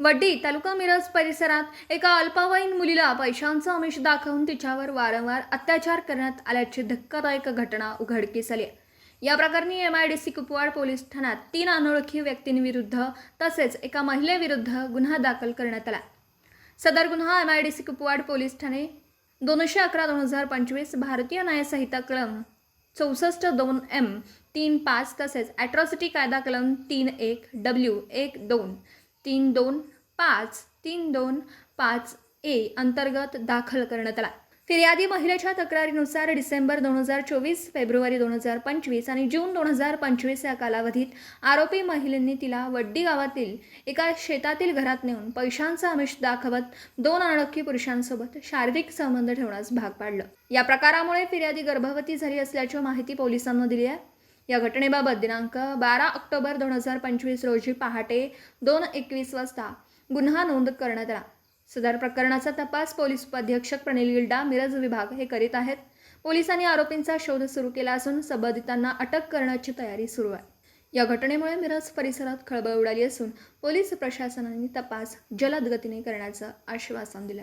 वड्डी तालुका मिरज परिसरात एका अल्पवयीन मुलीला पैशांचं आमिष दाखवून तिच्यावर वारंवार अत्याचार करण्यात आल्याची धक्कादायक घटना उघडकीस आली. या प्रकरणी M I D C Kupwad police ठाण्यात तीन अनोळखी व्यक्तींविरुद्ध तसेच एका महिलेविरुद्ध गुन्हा दाखल करण्यात आला. सदर गुन्हा M I D C Kupwad police Thane दोनशे अकरा दोन हजार पंचवीस भारतीय न्यायसंहिता कलम चौसष्ट दोन एम तीन पाच तसेच ॲट्रॉसिटी कायदा कलम तीन एक डब्ल्यू एक दोन तीन दोन पाच तीन दोन पाच ए अंतर्गत दाखल करण्यात आला. फिर्यादी महिलेच्या तक्रारीनुसार डिसेंबर दोन हजार चोवीस फेब्रुवारी दोन हजार पंचवीस आणि जून दोन हजार पंचवीस या कालावधीत आरोपी महिलेंनी तिला वड्डी गावातील एका शेतातील घरात नेऊन पैशांचा आमिष दाखवत दोन अनोळखी पुरुषांसोबत शारीरिक संबंध ठेवण्यास भाग पाडलं. या प्रकारामुळे फिर्यादी गर्भवती झाली असल्याची माहिती पोलिसांना दिली आहे. या घटनेबाबत दिनांक बारा ऑक्टोबर दोन हजार पंचवीस रोजी पहाटे दोन एकवीस वाजता गुन्हा नोंद करण्यात आला. सदर प्रकरणाचा तपास पोलीस उपाध्यक्षक प्रणिल गिल्डा मिरज विभाग हे करीत आहेत. पोलिसांनी आरोपींचा शोध सुरू केला असून संबंधितांना अटक करण्याची तयारी सुरू आहे. या घटनेमुळे मिरज परिसरात खळबळ उडाली असून पोलीस प्रशासनाने तपास जलद गतीने करण्याचं आश्वासन दिलं